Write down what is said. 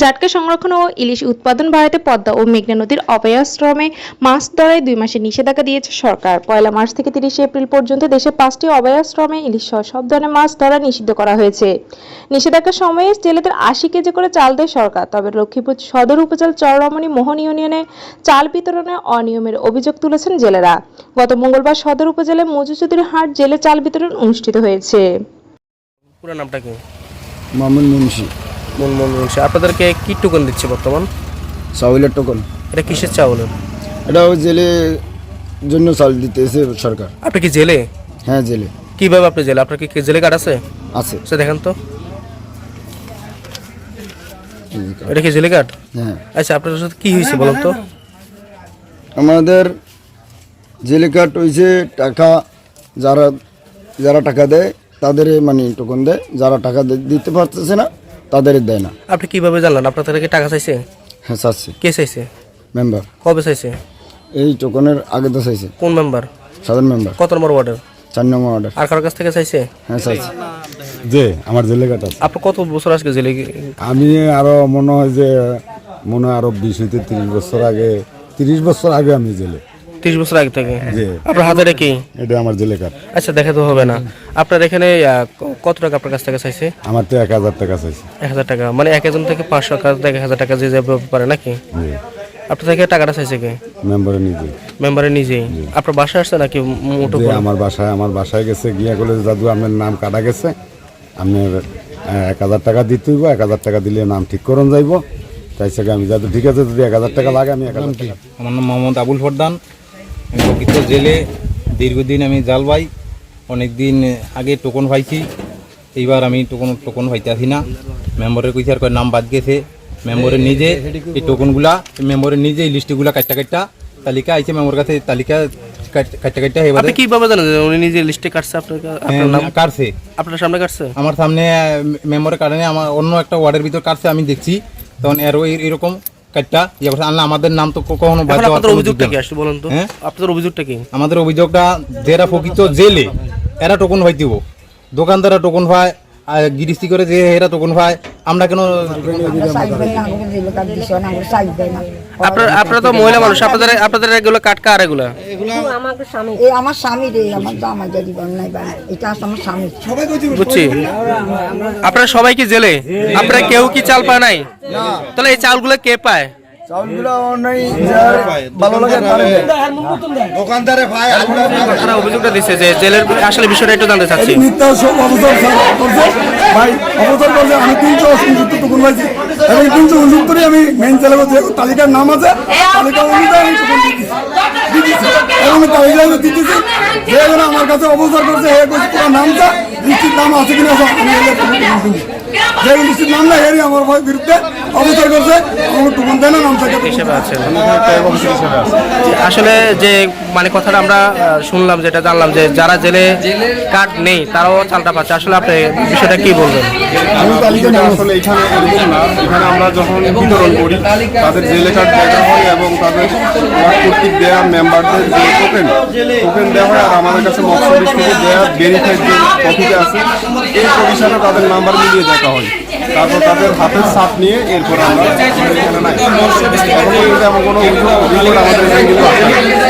জাটকা সংরক্ষণ ও ইলিশ উৎপাদন বাড়াতে পদ্মা ও মেঘনা নদীর অভয়াশ্রমে মাছ ধরায় দুই মাসের নিষেধাজ্ঞা দিয়েছে সরকার। পয়লা মার্চ থেকে তিরিশে এপ্রিল পর্যন্ত দেশে পাঁচটি অভয়াশ্রমে ইলিশ সহ সব ধরনের মাছ ধরা নিষিদ্ধ করা হয়েছে। নিষেধাজ্ঞার সময়ে জেলেদের আশি কেজি করে চাল দেয় সরকার তবে লক্ষ্মীপুর সদর উপজেলা চররমণী মোহন ইউনিয়নে চাল বিতরণে অনিয়মের অভিযোগ তুলেছেন জেলেরা। গত মঙ্গলবার সদর উপজেলায় মজুচুদির হাট জেলে চাল বিতরণ অনুষ্ঠিত হয়েছে। পুরো নামটা কি? মামুন মুন্সি। মনমোহন মুন্সি আপনাদেরকে কি টোকন দিচ্ছে বর্তমান? চাউলের টোকন এটা কিসের চাউল এটাও জেলে জন্য চাল দিতেছে সরকার। আপনি কি জেলে? হ্যাঁ জেলে। কীভাবে আপনি জেলে? আপনার কি জেলে কার্ড আছে? আছে। সে দেখেন তো। এটা কি জেলে কার্ড হ্যাঁ। আচ্ছা আপনার সাথে কি হয়েছে বলুন তো? আমাদের জেলে কার্ড হয়েছে টাকা যারা যারা টাকা দেয় তাদের মানে টোকন দেয়। যারা টাকা দিতে পারতেছে না তাদের দেয় না। আপনি কীভাবে জানলেন? আপনার থেকে টাকা চাইছে? হ্যাঁ চাচ্ছে কে চাইছে? মেম্বার কবে চাইছে? এই টোকনের আগে তো চাইছে। কোন মেম্বার সাধারণ মেম্বার কত নম্বর ওয়ার্ডের চার নম্বর অর্ডার আর কারোর কাছ থেকে চাইছে? হ্যাঁ চাইছে। যে আমার জেলে কাটা আছে। আপনার কত বছর আজকে জেলে আমি আরও মনে হয় যে মনে হয় আরও বিশ হইতে তিরিশ বছর আগে তিরিশ বছর আগে আমি জেলে। তিরিশ বছর আগে থেকে? জি। আপনার হাতে কি এটা আমার জেলে কাট আচ্ছা দেখা তো হবে না। আপনার এখানে কত টাকা আপনার কাছ থেকে চাইছে? আমার তো এক হাজার টাকা চাইছে। এক হাজার টাকা। মানে এক একজন থেকে পাঁচশো টাকা থেকে এক হাজার টাকা যে যাবে পারে নাকি? জি। আপনার থেকে টাকাটা চাইছে কে? মেম্বারে নিজে মেম্বারে নিজেই। আপনার বাসা আসছে নাকি মোটো আমার বাসায় আমার বাসায় গেছে গিয়া বলে দাদু আপনার নাম কাটা গেছে। আপনার এক হাজার টাকা দিতে হইব এক হাজার টাকা দিলে নাম ঠিক করুন যাইব। তাই সে আমি দাদু ঠিক আছে যদি এক হাজার টাকা লাগে আমি এক হাজার টাকা আমার নাম মোহাম্মদ আবুল ফরদান। প্রকৃত জেলে দীর্ঘদিন আমি জাল পাই অনেক দিন আগে টোকন পাইছি এইবার আমি টোকন টোকন পাইতে আসি না। মেম্বরের কইছে আর নাম বাদ গেছে। মেম্বরের নিজে এই টোকনগুলা মেম্বরের নিজে এই লিস্টগুলা কাটটা কাটটা তালিকা আইছে মেম্বার কাছে তালিকা কাট- কাটটা কাটটা এবারে কীভাবে জানেন উনি নিজে লিস্টে কাটছে আপনার আপনার নাম? হ্যাঁ, কাটছে। আপনার সামনে কাটছে? আমার সামনে মেম্বরের কারণে আমার অন্য একটা ওয়ার্ডের ভিতর কাটছে আমি দেখছি। তখন এরও এরকম কাটটা। ইয়ে করছে আল্লাহ আমাদের নাম তো কখনো বাদ আপনাদের অভিযোগটা কি না। বলুন তো? হ্যাঁ? আপনাদের অভিযোগটা কি? আমাদের অভিযোগটা যারা প্রকৃত জেলে এরা টোকন ভাই দিব। দোকানদাররা টোকন পায় আর গিরিস্তি করে যে এরা টোকন পায় আমরা কেন আপনার আপনারা তো মহিলা মানুষ আপনাদের আপনাদের এগুলো কাটকা আর এগুলো? এই আমার স্বামী। রে আমার জামাই যদি নাই এটা আমার স্বামী। বুঝছি। আপনারা সবাই কি জেলে? আপনারা কেউ কি চাল পায় নাই? তাহলে এই চালগুলো কে পায়? অভিযোগটা দিচ্ছে যে জেলের আসলে বিষয়টা একটু জানতে চাচ্ছি। ভাই অবসর করছে আমি তিনশো সংযুক্ত টুকুন কিন্তু উল্লেখ করে আমি মেন যে তালিকার নাম আছে তালিকা অনুযায়ী আমি দিতেছি এবং আমি তালিকা দিতেছি যে আমার কাছে অবসর করছে হে করছে নামটা নিশ্চিত নাম আছে কিনা আমি যে হেরি আমার ভাই বিরুদ্ধে করছে। আমার টুকুন দেয় না নাম থাকে হিসেবে আছেন যে আসলে যে মানে কথাটা আমরা শুনলাম যেটা জানলাম যে যারা জেলে কার্ড নেই তারাও চালটা পাচ্ছে। আসলে আপনি বিষয়টা কি বলবেন? আমি তালিকা আসলে এখানে এরকম না। এখানে আমরা যখন বিতরণ করি তাদের জেলে কার্ড দেখা হয় এবং তাদের ওয়ার্ড কর্তৃক দেওয়া মেম্বারদের যে টোকেন টোকেন দেওয়া হয় আর আমাদের কাছে মৎস্য থেকে দেওয়া ভেরিফাইড যে কপিটা আছে এই কমিশনে তাদের নাম্বার মিলিয়ে দেখা হয় তারপর তাদের হাতের সাপ নিয়ে এরপর আমরা এখানে নাই এখন এমন কোনো অভিযোগ আমাদের কিন্তু আসে না।